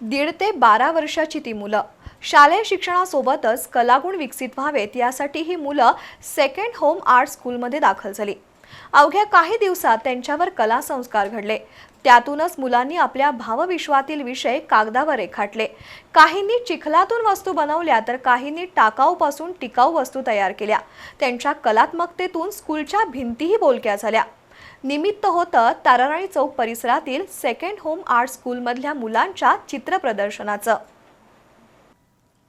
दीड ते बारा वर्षाची ती मुलं. शालेय शिक्षणासोबतच कलागुण विकसित व्हावेत यासाठी ही मुलं सेकंड होम आर्ट स्कूलमध्ये दाखल झाली. अवघ्या काही दिवसात त्यांच्यावर कला संस्कार घडले. त्यातूनच मुलांनी आपल्या भावविश्वातील विषय कागदावर रेखाटले. काहींनी चिखलातून वस्तू बनवल्या तर काहींनी टाकाऊपासून टिकाऊ वस्तू तयार केल्या. त्यांच्या कलात्मकतेतून स्कूलच्या भिंतीही बोलक्या झाल्या. निमित्त होतं ताराराणी चौक परिसरातील सेकंड होम आर्ट स्कूलमधल्या मुलांच्या चित्र प्रदर्शनाचं.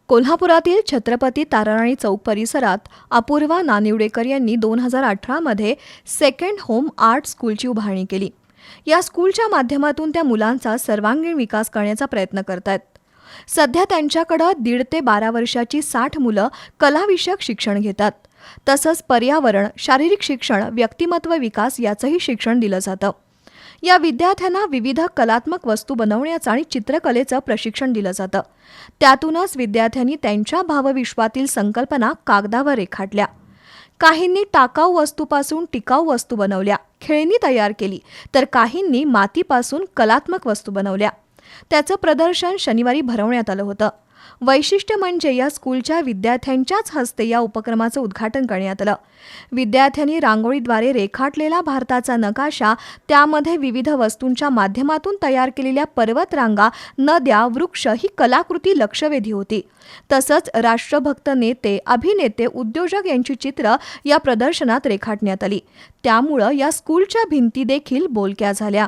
कोल्हापुरातील छत्रपती ताराराणी चौक परिसरात अपूर्वा नानिवडेकर यांनी दोन हजार अठरामध्ये सेकंड होम आर्ट स्कूलची उभारणी केली. या स्कूलच्या माध्यमातून त्या मुलांचा सर्वांगीण विकास करण्याचा प्रयत्न करत आहेत सध्या त्यांच्याकडं दीड ते बारा वर्षाची साठ मुलं कलाविषयक शिक्षण घेतात. तसंच पर्यावरण शारीरिक शिक्षण व्यक्तिमत्व विकास याचंही शिक्षण दिलं जातं. या विद्यार्थ्यांना विविध कलात्मक वस्तू बनवण्याचं आणि चित्रकलेचं प्रशिक्षण दिलं जातं. त्यातूनच विद्यार्थ्यांनी त्यांच्या भावविश्वातील संकल्पना कागदावर रेखाटल्या. काहींनी टाकाऊ वस्तूपासून टिकाऊ वस्तू बनवल्या. खेळणी तयार केली तर काहींनी मातीपासून कलात्मक वस्तू बनवल्या. त्याचं प्रदर्शन शनिवारी भरवण्यात आलं होतं. वैशिष्ट्य म्हणजे या स्कूलच्या विद्यार्थ्यांच्याच हस्ते या उपक्रमाचं उद्घाटन करण्यात आलं. विद्यार्थ्यांनी रांगोळीद्वारे रेखाटलेला भारताचा नकाशा त्यामध्ये विविध वस्तूंच्या माध्यमातून तयार केलेल्या पर्वतरांगा नद्या वृक्ष ही कलाकृती लक्षवेधी होती. तसंच राष्ट्रभक्त नेते अभिनेते उद्योजक यांची चित्र या प्रदर्शनात रेखाटण्यात आली. त्यामुळं या स्कूलच्या भिंती देखील बोलक्या झाल्या.